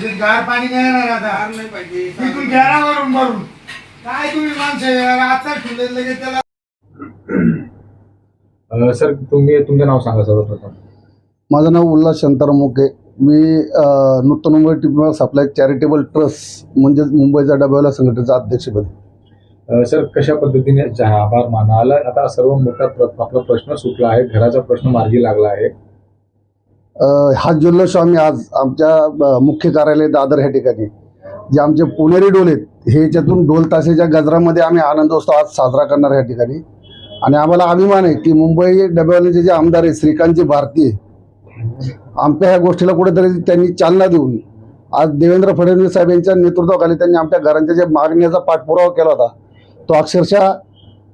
त्याच्यात गार पाणी नाही येणार आता. नाही पाहिजे. तिथून घ्या ना वरून. भरून काय तुम्ही माणसं आता ठेवले लगेच त्याला. अ, सर तुम्ही तुमचं नाव सांगा सर्वप्रथम. माझं नाव उल्हास शांताराम मोके. मी अ, नूतन मुंबई टिपा सप्लाय चॅरिटेबल ट्रस्ट म्हणजेच मुंबईचा डब्यावाला संघटनेचा अध्यक्षपद. अ, सर कशा पद्धतीने आभार मानाल आता सर्व मोठा प्र- आपला प्रश्न सुटला आहे. घराचा प्रश्न मार्गी लागला आहे. हा जल्लोष आम्ही आज आमच्या मुख्य कार्यालय दादर ह्या ठिकाणी. जे आमचे पुणेरी डोल आहेत हे याच्यातून डोल ताशेच्या गजरामध्ये आम्ही आनंदोत्सव आज साजरा करणार ह्या ठिकाणी. आणि आम्हाला अभिमान आहे की मुंबई डब्यावाल्यांचे जे आमदार आहे श्रीकांतजी भारतीय आमच्या ह्या गोष्टीला कुठेतरी त्यांनी चालना देऊन आज देवेंद्र फडणवीस साहेब यांच्या नेतृत्वाखाली त्यांनी आमच्या घरांच्या ज्या मागण्याचा पाठपुरावा केला होता तो अक्षरशः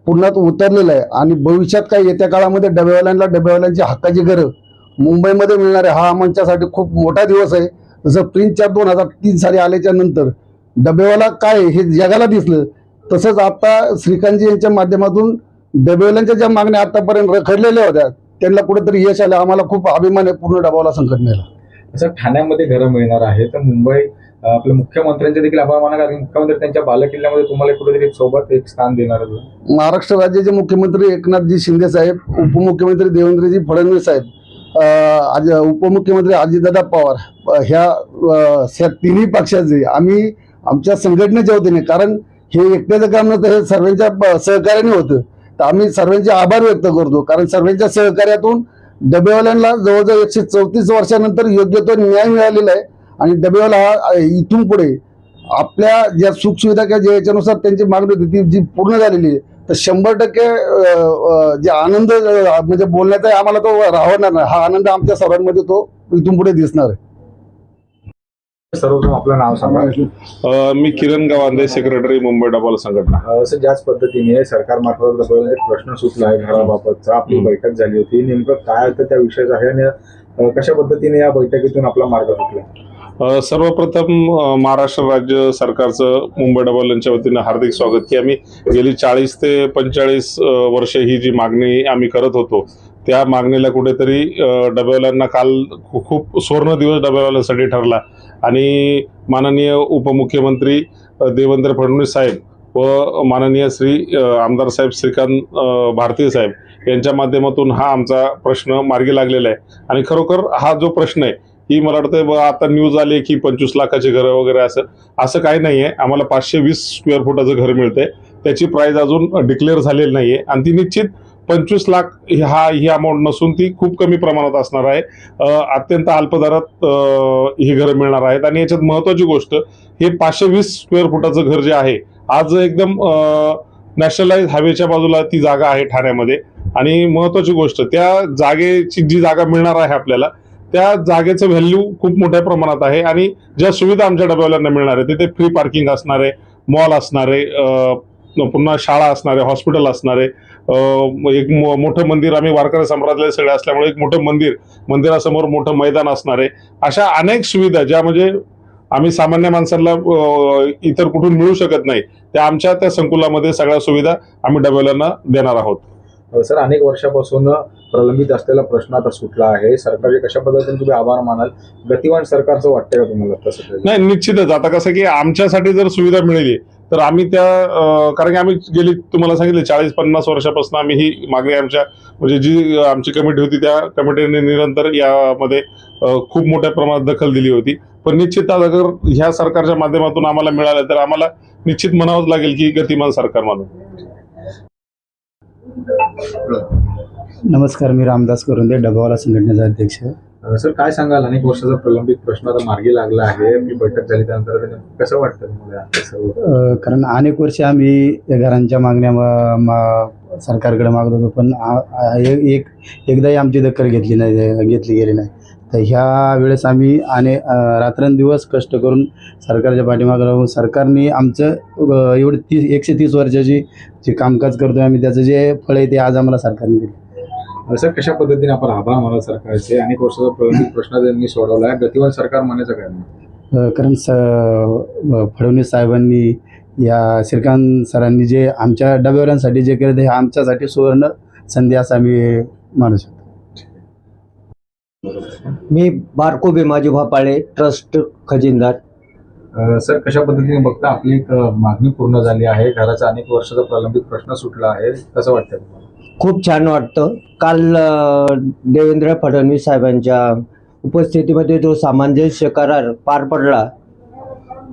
पूर्णात उतरलेला आहे. आणि भविष्यात काय येत्या काळामध्ये डबेवाल्यांना डबेवाल्यांची हक्काची गरज मुंबईमध्ये मिळणार हा आमच्यासाठी खूप मोठा दिवस आहे. जसं प्रिन्स चार दोन हजार तीन साली आल्याच्यानंतर डबेवाला काय हे जगाला दिसलं तसंच आता श्रीकांतजी यांच्या माध्यमातून डबेवाल्यांच्या ज्या मागण्या आतापर्यंत रखडलेल्या होत्या त्यांना कुठेतरी यश आलं. आम्हाला खूप अभिमान आहे पूर्ण डबावाला संघटनेला सर ठाण्यामध्ये घरं मिळणार आहे तर मुंबई आपल्या मुख्यमंत्र्यांचे देखील आभार माना कारण मुख्यमंत्री त्यांच्या बालेकिल्ल्यामध्ये तुम्हाला कुठेतरी सोबत एक स्थान देणार. महाराष्ट्र राज्याचे मुख्यमंत्री एकनाथजी शिंदे साहेब उपमुख्यमंत्री देवेंद्रजी फडणवीस साहेब आज उपमुख्यमंत्री अजितदादा पवार ह्या ह्या तिन्ही पक्षाचे आम्ही आमच्या संघटनेच्या वतीने कारण हे एकट्याचं काम नव्हतं हे सर्वांच्या प- सहकार्याने होतं. तर आम्ही सर्वांचे आभार व्यक्त करतो कारण सर्वांच्या सहकार्यातून डबेवाल्यांना जवळजवळ एकशे चौतीस वर्षानंतर योग्य तो न्याय मिळालेला आहे. आणि डबेवाला हा इथून पुढे आपल्या ज्या सुखसुविधा किंवा ज्या याच्यानुसार त्यांची मागणी होती ती जी पूर्ण झालेली आहे तर शंभर टक्के जे आनंद म्हणजे बोलण्याचा आहे, आम्हाला तो राहणार नाही. हा आनंद आमच्या सर्वांमध्ये तो इथून पुढे दिसणार आहे. सर्वप्रथम आपलं नाव सांगा. मी किरण गवांदे सेक्रेटरी मुंबई डबल संघटना. अ, सर ज्याच पद्धतीने सरकारमार्फत डबल एक प्रश्न सुटला आहे घराबाबतचा आपली. बैठक झाली होती. नेमकं काय होतं त्या विषयाचं आहे आणि कशा पद्धतीने या बैठकीतून आपला मार्ग सुटला? सर्वप्रथम महाराष्ट्र राज्य सरकारचं मुंबई डबल यांच्या वतीनं हार्दिक स्वागत. की आम्ही गेली चाळीस ते पंचेचाळीस वर्ष ही जी मागणी आम्ही करत होतो त्या मागणीला कुठेतरी डबेवाल्यांना काल खूप सुवर्ण दिवस डबेवाल्यांसाठी ठरला. आणि माननीय उपमुख्यमंत्री देवेंद्र फडणवीस साहेब व माननीय श्री आमदार साहेब श्रीकांत भारतीय भारती साहेब यांच्या माध्यमातून हा आमचा प्रश्न मार्गी लागलेला आहे. आणि खरोखर हा जो प्रश्न आहे ही मला वाटतं ब- आता न्यूज आली की पंचवीस लाखाची घरं वगैरे असं. असं काही नाही आहे आम्हाला पाचशे वीस स्क्वेअर फुटाचं घर मिळतंय. त्याची प्राईज अजून डिक्लेअर झालेली नाही आहे आणि ती निश्चित पंचवीस लाख हा ही अमाऊंट नसून ती खूप कमी प्रमाणात असणार आहे. अत्यंत अल्प दरात ही घरं मिळणार आहेत. आणि याच्यात महत्त्वाची गोष्ट हे पाचशे वीस स्क्वेअर फुटाचं घर जे आहे आज एकदम नॅशनलाइज हायवेच्या बाजूला ती जागा आहे ठाण्यामध्ये. आणि महत्त्वाची गोष्ट त्या जागेची जी जागा मिळणार आहे आपल्याला त्या जागेचं व्हॅल्यू खूप मोठ्या प्रमाणात आहे आणि ज्या सुविधा आमच्या डब्यावाल्यांना मिळणार आहे तिथे फ्री पार्किंग असणार आहे मॉल असणार आहे पुन्हा शाळा असणार आहे हॉस्पिटल असणार आहे एक मोठं मंदिर आम्ही वारकरी संप्रदायातले सगळे असल्यामुळे एक मोठं मंदिर मंदिरासमोर मोठं मैदान असणार आहे अशा अनेक सुविधा ज्या म्हणजे आम्ही सामान्य माणसांना इतर कुठून मिळू शकत नाही त्या आमच्या त्या संकुलामध्ये सगळ्या सुविधा आम्ही डब्यावाल्यांना देणार आहोत. सर अनेक वर्षापासून प्रलंबित असलेला प्रश्न आता सुटला आहे. सरकारचे कशा पद्धतीने तुम्ही आभार मानाल? गतिमान सरकारचं वाटतंय का तुम्हाला तसं नाही निश्चितच. आता कसं की आमच्यासाठी जर सुविधा मिळाली तर आम्ही त्या कारण की आम्ही गेली तुम्हाला सांगितले चाळीस पन्नास वर्षापासून आम्ही ही मागणी आमच्या म्हणजे जी आमची कमिटी होती त्या कमिटीने निरंतर यामध्ये खूप मोठ्या प्रमाणात दखल दिली होती. पण निश्चित आता ह्या सरकारच्या माध्यमातून आम्हाला मिळालं तर आम्हाला निश्चित म्हणावंच लागेल की गतिमान सरकार म्हणून नमस्कार मी रामदास करुंदे डबावाला संघटनेचा अध्यक्ष. सर काय सांगाल? अनेक वर्षाचा प्रलंबित प्रश्न आता मार्गी लागला आहे. आपली बैठक झाली त्यानंतर कसं वाटतं तुम्हाला? कारण अनेक वर्षे आम्ही या घरांच्या मागण्या मा- मा- सरकारकडे मागत होतो पण एक एकदाही आमची दखल घेतली नाही घेतली गेली नाही. तर ह्या वेळेस आम्ही आणि रात्रंदिवस कष्ट करून सरकारच्या पाठीमागे राहून सरकारने आमचं एवढं तीस एकशे तीस वर्षाची जे कामकाज करतो आम्ही त्याचं जे फळ आहे ते आज आम्हाला सरकारने दिले. सर कशा पद्धतीने आपण आभार मानला सरकारचे? अनेक वर्षाचा प्रलंबित प्रश्न त्यांनी सोडवला आहे. गतिमान सरकार म्हणायचं काय? कारण स फडणवीस साहेबांनी या श्रीकांत सरांनी जे आमच्या डबेवाल्यांसाठी जे केलं ते हे आमच्यासाठी सुवर्ण संधी असं आम्ही मानू शकतो. मी बारको भीमाजी भापाळे ट्रस्ट खजिनदार. अं, सर कशा पद्धतीने बघता आपली एक अं, मागणी पूर्ण झाली आहे? घराचा अनेक वर्षाचा प्रलंबित प्रश्न सुटला आहे. कसं वाटतं तुम्हाला? खूप छान वाटतं. काल अ, देवेंद्र फडणवीस साहेबांच्या उपस्थितीमध्ये जो सामंजस्य करार पार पडला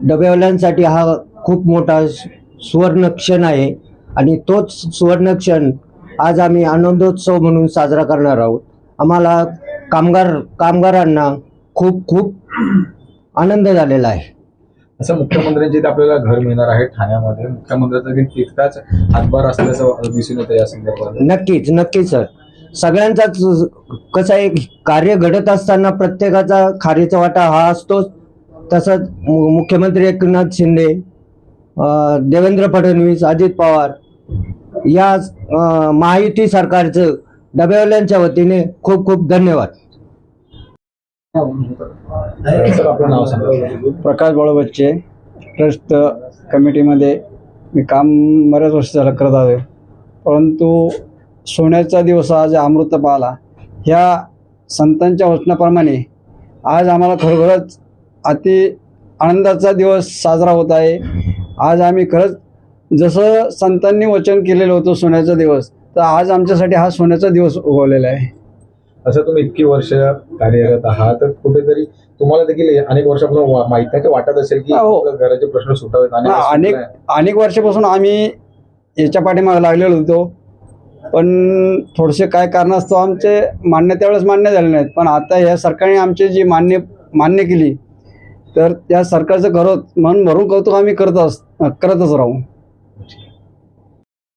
डबेवाल्यांसाठी हा खूप मोठा सु- सुवर्ण क्षण आहे. आणि तोच सुवर्ण क्षण आज आम्ही आनंदोत्सव म्हणून साजरा करणार आहोत. आम्हाला कामगार कामगारांना खूप खूप आनंद झालेला आहे. असं मुख्यमंत्र्यांचे आपल्याला घर मिळणार आहे ठाण्यामध्ये. मुख्यमंत्र्यांचा तितकाच हातभार असल्याचं दिसून येतं या संदर्भात. नक्कीच नक्कीच सर. सगळ्यांचाच कसं आहे कार्य घडत असताना प्रत्येकाचा खारीचा वाटा हा असतोच. तसंच मुख्यमंत्री एकनाथ शिंदे देवेंद्र फडणवीस अजित पवार या महायुती सरकारचं डबेवाल्यांच्या वतीने खूप खूप धन्यवाद. प्रकाश बळबच्चे ट्रस्ट कमिटीमध्ये मी काम बऱ्याच वर्ष झालं करत आहे. परंतु सोन्याचा दिवस आज अमृत पाला ह्या संतांच्या वचनाप्रमाणे आज आम्हाला खरोखरच अति आनंदाचा दिवस साजरा होत आहे. आज आम्ही खरंच जसं संतांनी वचन केलेलं होतं सोन्याचा दिवस तर आज आमच्यासाठी हा सोन्याचा दिवस उगवलेला आहे. असं तुम्ही इतकी वर्ष कार्यरत आहात तर कुठेतरी तुम्हाला देखील अनेक वर्षापासून माहिती वाटत असेल की हो. घराचे प्रश्न सुटावेत अनेक अनेक वर्षापासून आम्ही याच्या पाठीमागे लागलेलो होतो पण थोडेसे काय कारणास्तव आमचे मान्य त्यावेळेस मान्य झाले नाहीत. पण आता या सरकारने आमची जी मान्य मान्य केली तर त्या सरकारचं करत म्हणून भरून कौतुक आम्ही करत अस करतच राहू